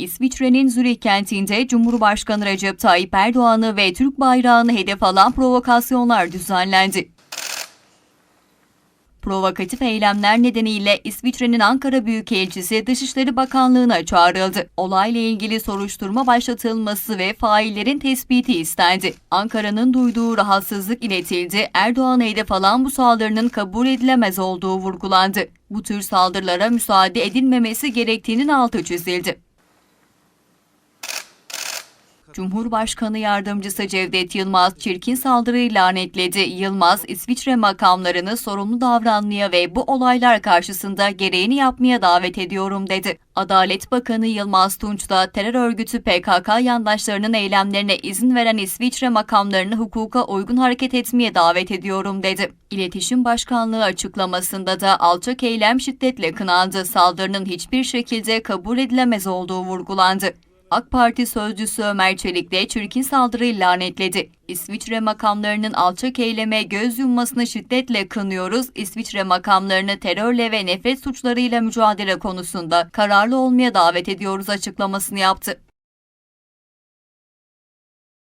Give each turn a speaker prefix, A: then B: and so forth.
A: İsviçre'nin Zürih kentinde Cumhurbaşkanı Recep Tayyip Erdoğan'ı ve Türk bayrağını hedef alan provokasyonlar düzenlendi. Provokatif eylemler nedeniyle İsviçre'nin Ankara Büyükelçisi Dışişleri Bakanlığı'na çağrıldı. Olayla ilgili soruşturma başlatılması ve faillerin tespiti istendi. Ankara'nın duyduğu rahatsızlık iletildi. Erdoğan'a hedef alan bu saldırının kabul edilemez olduğu vurgulandı. Bu tür saldırılara müsaade edilmemesi gerektiğinin altı çizildi. Cumhurbaşkanı Yardımcısı Cevdet Yılmaz çirkin saldırıyı lanetledi. Yılmaz, İsviçre makamlarını sorumlu davranmaya ve bu olaylar karşısında gereğini yapmaya davet ediyorum dedi. Adalet Bakanı Yılmaz Tunç da terör örgütü PKK yandaşlarının eylemlerine izin veren İsviçre makamlarını hukuka uygun hareket etmeye davet ediyorum dedi. İletişim Başkanlığı açıklamasında da alçak eylem şiddetle kınandı. Saldırının hiçbir şekilde kabul edilemez olduğu vurgulandı. AK Parti sözcüsü Ömer Çelik de çirkin saldırıyı lanetledi. İsviçre makamlarının alçak eyleme göz yummasını şiddetle kınıyoruz. İsviçre makamlarını terörle ve nefret suçlarıyla mücadele konusunda kararlı olmaya davet ediyoruz açıklamasını yaptı.